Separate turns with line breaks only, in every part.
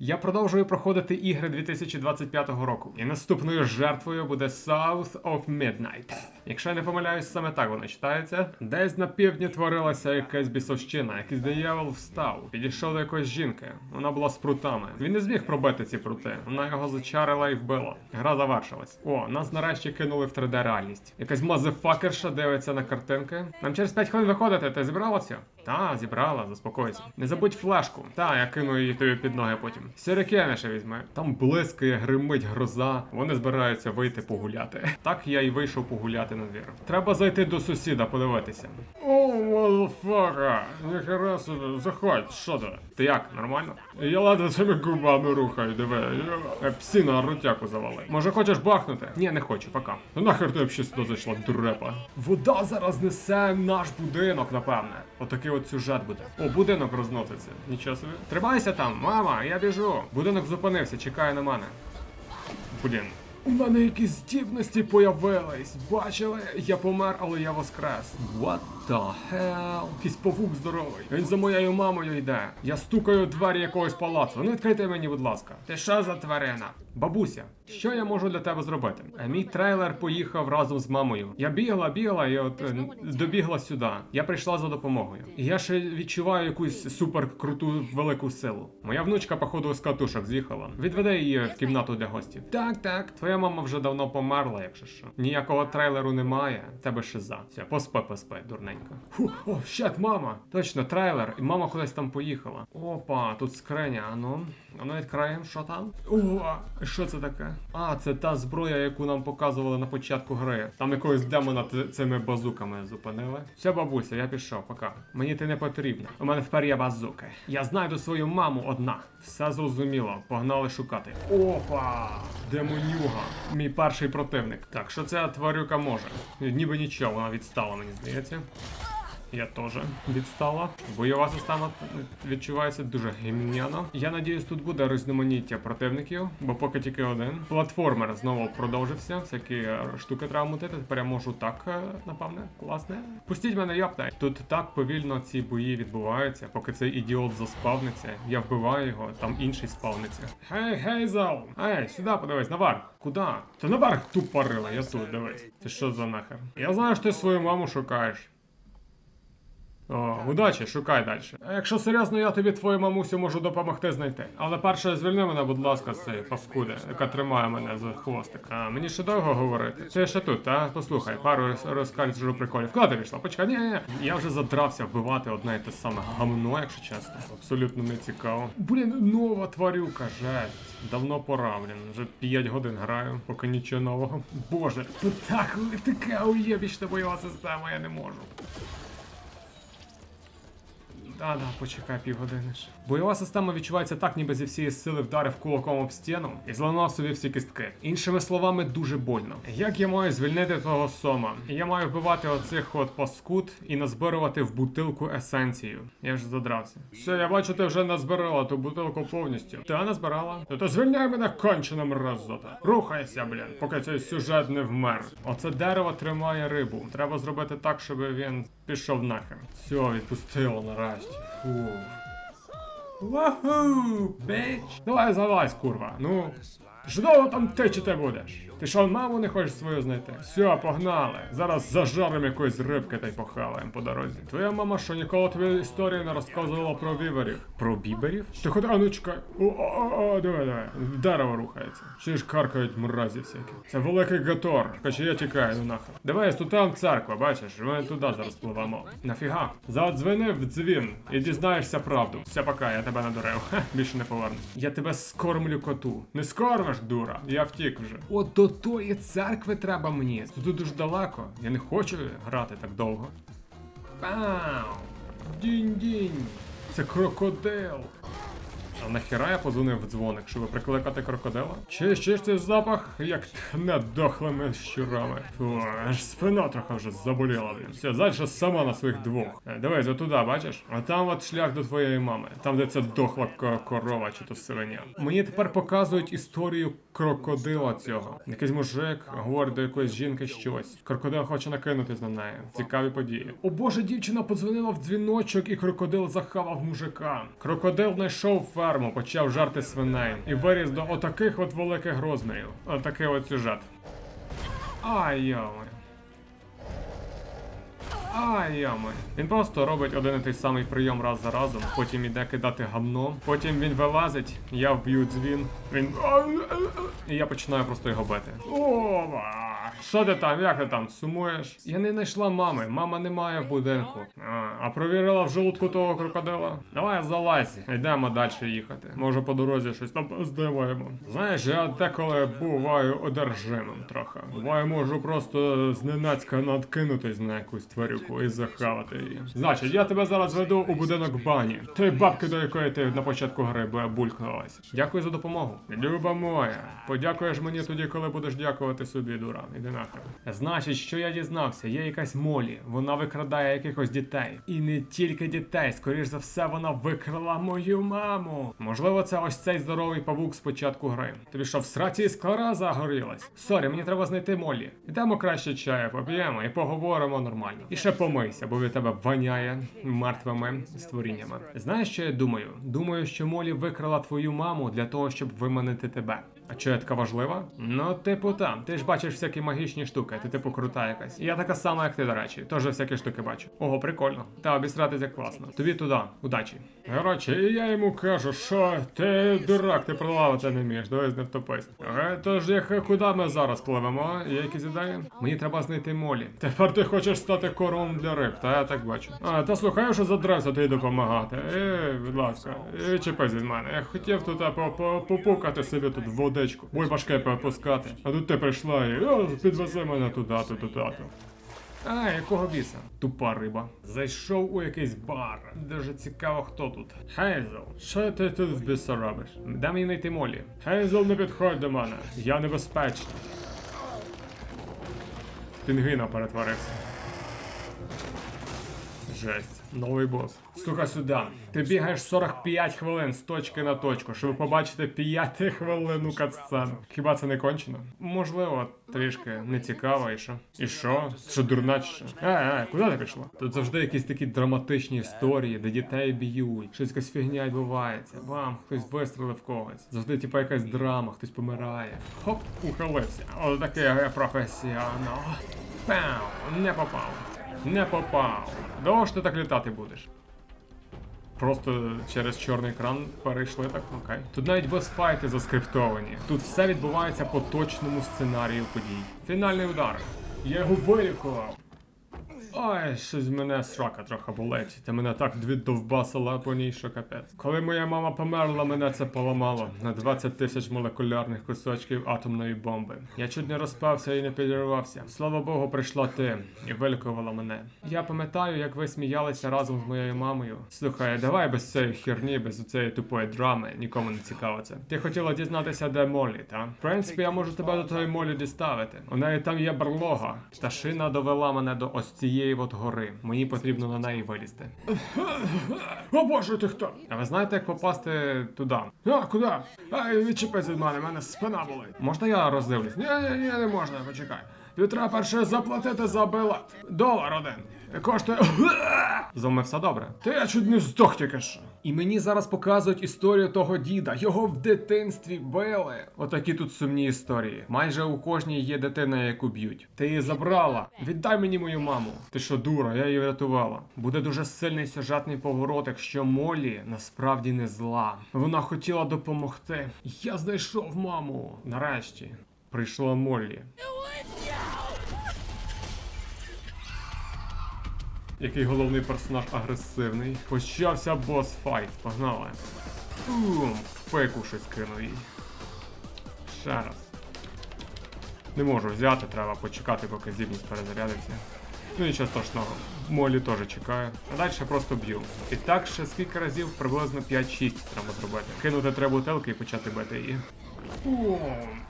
Я продовжую проходити ігри 2025 року, і наступною жертвою буде South of Midnight. Якщо я не помиляюсь, саме так воно читається. Десь на півдні творилася якась бісовщина, якийсь диявол встав, підійшов до якоїсь жінки. Вона була з прутами. Він не зміг пробити ці прути. Вона його зачарила і вбила. Гра завершилась. О, нас нарешті кинули в 3D реальність. Якась мазефакерша дивиться на картинки. Нам через 5 хвилин виходити. Ти зібралася? Та, зібрала, заспокойся. Не забудь флешку. Та, я кину її тобі під ноги потім. Сірикени ще візьми. Там блискає, гримить гроза. Вони збираються вийти погуляти. Так я й вийшов погуляти на двір. Треба зайти до сусіда, подивитися. О, мазафака! Ніхера собі, заходь, що ти? Ти як, нормально? Я ладно цими губами рухаю, диви. Я псина рутяку завали. Може хочеш бахнути? Ні, не хочу, пока. Ну нахер ти взагалі сюди зайшла, дурепа. Вода зараз несе наш будинок, напевне. Отакий от сюжет буде. О, будинок розноситься. Нічого собі. Тримайся там, мама, я біжу. Будинок зупинився, чекає на мене. Блін. У мене якісь здібності появились. Бачили? Я помер, але я воскрес. What the hell? Якийсь павук здоровий. Він за моєю мамою йде. Я стукаю двері якогось палацу. Ну відкрийте мені, будь ласка. Ти що за тварина? Бабуся, що я можу для тебе зробити? Е, Мій трейлер поїхав разом з мамою. Я бігла, бігла і от е, добігла сюди. Я прийшла за допомогою. І я ще відчуваю якусь супер круту велику силу. Моя внучка, походу, з катушок з'їхала. Відведи її в кімнату для гостів. Так, так. Твоя мама вже давно померла, якщо що. Ніякого трейлеру немає. Тебе шиза. Все, поспи, поспи, дурненько. Фу, о, щет, мама. Точно, трейлер. І мама кудись там поїхала. Опа, тут скриня, а ну. А ну відкриємо, що там? О, що це таке? А, це та зброя, яку нам показували на початку гри. Там якогось демона цими базуками зупинили. Все, бабуся, я пішов, пока. Мені ти не потрібна. У мене тепер є базуки. Я знайду свою маму одна. Все зрозуміло. Погнали шукати. Опа! Демонюга. Мій перший противник. Так, що ця тварюка може? Ніби нічого, вона відстала, мені здається. Я теж відстала. Бойова система відчувається дуже гімняно. Я надіюсь, тут буде різноманіття противників, бо поки тільки один. Платформер знову продовжився. Всякі штуки треба мутити. Тепер я можу так, е, напевне, класне. Пустіть мене, йопта. Тут так повільно ці бої відбуваються, поки цей ідіот заспавниться. Я вбиваю його, там інший спавниться. Гей, гейзел! Ей, сюди подивись, наверх. Куди? Ти наверх тупорила, я тут дивись. Ти що за нахер? Я знаю, що ти свою маму шукаєш. О, удачі, шукай далі. А якщо серйозно, я тобі твою мамусю можу допомогти знайти. Але перше звільни мене, будь ласка, з цієї паскуди, яка тримає мене за хвостик. А мені ще довго говорити. Ти ще тут, та? Послухай, пару роз- розкальцю приколів. Куди ти пішла? Почекай, ні, ні, ні. Я вже задрався вбивати одне і те саме гамно, якщо чесно. Абсолютно не цікаво. Блін, нова тварюка, жесть. Давно пора, блін. Вже 5 годин граю, поки нічого нового. Боже, тут так така уєбічна бойова система, я не можу. Да, да, почекай півгодини ж. Бойова система відчувається так, ніби зі всієї сили вдарив кулаком об стіну і зламав собі всі кістки. Іншими словами, дуже больно. Як я маю звільнити того сома? Я маю вбивати оцих от паскуд і назбирувати в бутилку есенцію. Я вже задрався. Все, я бачу, ти вже назбирала ту бутилку повністю. Ти назбирала? Ну то звільняй мене кончена мразота. Рухайся, блін, поки цей сюжет не вмер. Оце дерево тримає рибу. Треба зробити так, щоб він пішов нахер. Все, відпустило нарешті. Фу. Ваху, бич. Давай залазь, курва. Ну. ж довго там течити будеш? Ти що, маму не хочеш свою знайти? Все, погнали. Зараз зажаримо якоїсь рибки та й похаваємо по дорозі. Твоя мама що ніколи тобі історію не розказувала про віверів? Про біберів? Ти ходи, а ну чекай. О, о, о, диви, диви. Дерево рухається. Чи ж каркають мразі всякі. Це великий гатор. Хоча я тікаю, ну нахер. Дивись, тут там церква, бачиш, ми туди зараз пливемо. Нафіга? Задзвони в дзвін і дізнаєшся правду. Все, пока, я тебе надурив. Більше не повернусь. Я тебе скормлю коту. Не скормиш, дура. Я втік вже. От до тої церкви треба мені. Тут дуже далеко. Я не хочу грати так довго. Пау! Дінь-дінь! Це крокодил! А нахіра я позвонив в дзвоник, щоб прикликати крокодила? Чи ще ж цей запах, як тхне дохлими щурами. Фу, аж спина трохи вже заболіла. Все, далі сама на своїх двох. Е, Дивись, отуди, бачиш? А там от шлях до твоєї мами. Там, де ця дохла корова чи то свиня. Мені тепер показують історію крокодила цього. Якийсь мужик говорить до якоїсь жінки щось. Крокодил хоче накинутись на неї. Цікаві події. О боже, дівчина подзвонила в дзвіночок, і крокодил захавав мужика. Крокодил знайшов е, ферму, почав жарти свиней і виріс до отаких от великих розмірів. Отакий от сюжет. Ай йоми. Ай, ями. Він просто робить один і той самий прийом раз за разом, потім іде кидати гамно, потім він вилазить, я вб'ю дзвін, він. І я починаю просто його бити. Ова! Що ти там? Як ти там? Сумуєш? Я не знайшла мами, мама немає в будинку. А, а провірила в желудку того крокодила? Давай залазь, йдемо далі їхати. Може по дорозі щось там здиваємо. Знаєш, я деколи буваю одержимим трохи. Буває, можу просто зненацька надкинутись на якусь тварюку і захавати її. Значить, я тебе зараз веду у будинок бані. Той бабки, до якої ти на початку гри бу- булькнулась. Дякую за допомогу. Люба моя, подякуєш мені тоді, коли будеш дякувати собі, дура. Іди нахер. Значить, що я дізнався, є якась молі. Вона викрадає якихось дітей. І не тільки дітей, скоріш за все, вона викрала мою маму. Можливо, це ось цей здоровий павук з початку гри. Тобі що, в сраці скора загорілась? Сорі, мені треба знайти молі. Ідемо краще чаю поп'ємо і поговоримо нормально. І ще помийся, бо від тебе воняє мертвими створіннями. Знаєш, що я думаю? Думаю, що Молі викрала твою маму для того, щоб виманити тебе. А чого я така важлива? Ну, типу там, ти ж бачиш всякі магічні штуки, ти типу крута якась. Я така сама, як ти, до речі, теж всякі штуки бачу. Ого, прикольно. Та обісратися класно. Тобі туди, удачі. Коротше, і я йому кажу, що ти дурак, ти плавати не вмієш, давай не втопись. Е, Тож як куди ми зараз пливемо? Є якісь ідеї? Мені треба знайти молі. Тепер ти хочеш стати кормом для риб, та я так бачу. А, та слухай, я вже задрався тобі допомагати. Е, будь ласка, е, чіпись мене. Я хотів тут по- попукати собі тут в водичку, бульбашки попускати. А тут ти прийшла і о, підвези мене туди, туди, туди. А, якого біса? Тупа риба. Зайшов у якийсь бар. Дуже цікаво, хто тут. Хейзел, що ти тут в біса робиш? Де мені знайти молі? Хейзел, не підходь до мене. Я небезпечний. В Пінгвіна перетворився. Жесть, новий бос. Слухай сюди. Ти бігаєш 45 хвилин з точки на точку, щоб побачити 5 хвилину катсцену. Хіба це не кончено? Можливо, трішки не цікаво, і що? І що? Що дурна чи що? Е, е, куди ти пішла? Тут завжди якісь такі драматичні історії, де дітей б'ють, щось якась фігня відбувається. Вам хтось вистрелив когось. Завжди, типа, якась драма, хтось помирає. Хоп, ухилився. О, такий я професіонал. Пау, не попав. Не попав. Довго ж ти так літати будеш? Просто через чорний екран перейшли так, окей. Тут навіть босфайти заскриптовані. Тут все відбувається по точному сценарію подій. Фінальний удар. Я його вилікував. Ой, щось мене срака трохи болить. Та мене так віддовбасила по ній, що капець. Коли моя мама померла, мене це поламало на 20 тисяч молекулярних кусочків атомної бомби. Я чуть не розпався і не підірвався. Слава Богу, прийшла ти і вилікувала мене. Я пам'ятаю, як ви сміялися разом з моєю мамою. Слухай, давай без цієї херні, без цієї тупої драми, нікому не цікаво це. Ти хотіла дізнатися, де Молі, та? В принципі, я можу тебе до тої Молі діставити. У неї там є барлога. Пташина довела мене до ось цієї от гори. Мені потрібно на неї вилізти. О боже, ти хто? А ви знаєте, як попасти туди? А, куди? А, відчепись від мене, мене спина болить. Можна я роздивлюсь? Ні, ні, ні, не можна, почекай. Тобі треба перше заплатити за билет. Долар один. Коштує. За все добре. Та я чуть не здох тільки що. І мені зараз показують історію того діда. Його в дитинстві били. Отакі тут сумні історії. Майже у кожній є дитина, яку б'ють. Ти її забрала. Віддай мені мою маму. Ти що, дура, я її врятувала. Буде дуже сильний сюжетний поворот, якщо Молі насправді не зла. Вона хотіла допомогти. Я знайшов маму. Нарешті. Прийшла Моллі. Який головний персонаж агресивний. Почався бос файт. Погнали. Бум! В Пику щось кинув їй. Ще раз. Не можу взяти, треба почекати, поки здібність перезарядиться. Ну нічого страшного. Молі теж чекає. А далі просто б'ю. І так ще скільки разів приблизно 5-6 треба зробити. Кинути три бутилки і почати бити її. Бум!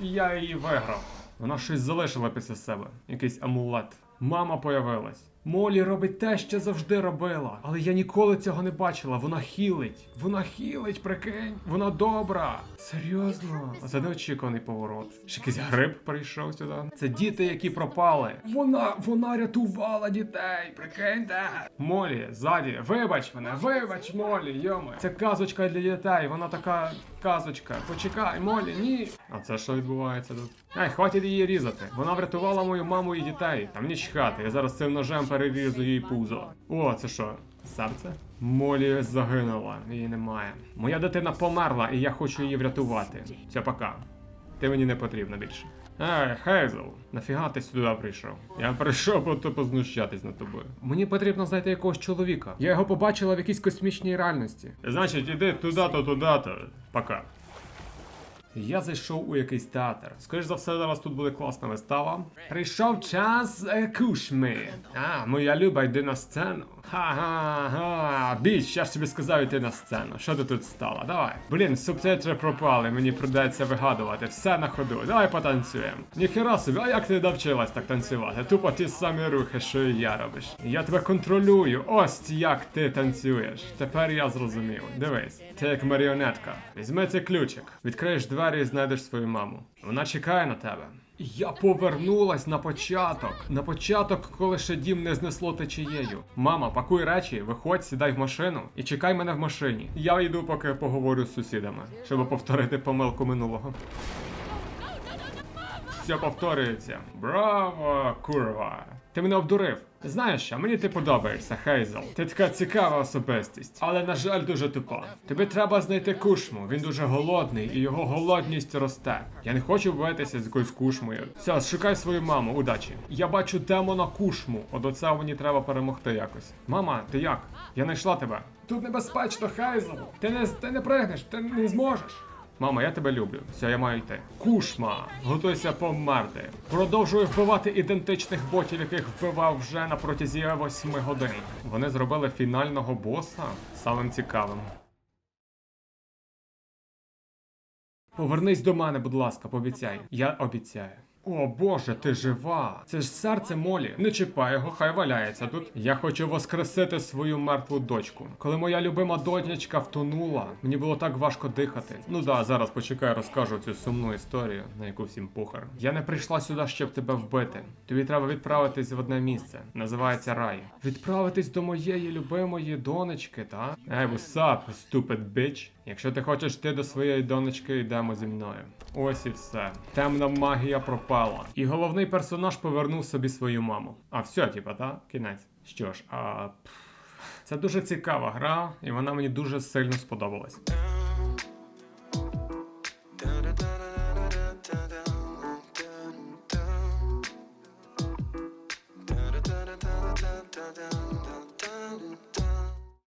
Я її виграв. Вона щось залишила після себе. Якийсь амулет. Мама появилась. Молі робить те, що завжди робила. Але я ніколи цього не бачила. Вона хілить. Вона хілить, прикинь. Вона добра. Серйозно. Це неочікуваний поворот. Ще якийсь гриб прийшов сюди. Це діти, які пропали. Вона, вона рятувала дітей. Прикиньте. Молі, ззаді. Вибач мене, вибач, Молі, йоми. Це казочка для дітей. Вона така казочка. Почекай, Молі, ні. А це що відбувається тут? Ай, хватить її різати. Вона врятувала мою маму і дітей. Там ні чхати. Я зараз цим ножем перерізу їй пузо. О, це що? Серце? Молі загинула, її немає. Моя дитина померла, і я хочу її врятувати. Все, пока. Ти мені не потрібна більше. Ей, Хейзл, нафіга ти сюди прийшов? Я прийшов просто познущатись над тобою. Мені потрібно знайти якогось чоловіка. Я його побачила в якійсь космічній реальності. Значить, іди туди-то, туди-то. Пока. Я зайшов у якийсь театр. Скоріш за все, зараз тут буде класна вистава. Прийшов час е, кушми. А, моя люба, йди на сцену. Ха-ха-ха. Біч, я ж тобі сказав йти на сцену. Що ти тут стала? Давай. Блін, субтитри пропали, мені придеться вигадувати. Все на ходу. Давай потанцюємо. Ніхера собі, а як ти навчилась так танцювати? Тупо ті самі рухи, що і я робиш. Я тебе контролюю. Ось як ти танцюєш. Тепер я зрозумів. Дивись, ти як маріонетка. Візьми цей ключик, відкриєш двері і знайдеш свою маму. Вона чекає на тебе. Я повернулась на початок. На початок, коли ще дім не знесло течією. Мама, пакуй речі, виходь, сідай в машину і чекай мене в машині. Я йду, поки поговорю з сусідами, щоб повторити помилку минулого. Все повторюється. Браво, курва. Ти мене обдурив. Знаєш що, мені ти подобаєшся, Хейзел. Ти така цікава особистість, але на жаль, дуже тупа. Тобі треба знайти кушму. Він дуже голодний, і його голодність росте. Я не хочу битися з якоюсь кушмою. Все, шукай свою маму, удачі. Я бачу демона кушму. От оце мені треба перемогти якось. Мама, ти як? Я знайшла тебе. Тут небезпечно, Хейзел. Ти не ти не пригнеш, ти не зможеш. Мама, я тебе люблю. Все, я маю йти. Кушма, готуйся померти. Продовжую вбивати ідентичних ботів, яких вбивав вже на протязі 8 годин. Вони зробили фінального боса самим цікавим. Повернись до мене, будь ласка, пообіцяй. Я обіцяю. О боже, ти жива! Це ж серце Молі. Не чіпай його, хай валяється тут. Я хочу воскресити свою мертву дочку. Коли моя любима донячка втонула, мені було так важко дихати. Ну да, зараз почекай, розкажу цю сумну історію, на яку всім похер. Я не прийшла сюди, щоб тебе вбити. Тобі треба відправитись в одне місце. Називається рай. Відправитись до моєї любимої донечки, та? Ей, what's up, stupid bitch? Якщо ти хочеш йти до своєї донечки, йдемо зі мною. Ось і все. Темна магія пропала. І головний персонаж повернув собі свою маму. А все, типа, та? Кінець. Що ж, а. Це дуже цікава гра, і вона мені дуже сильно сподобалась.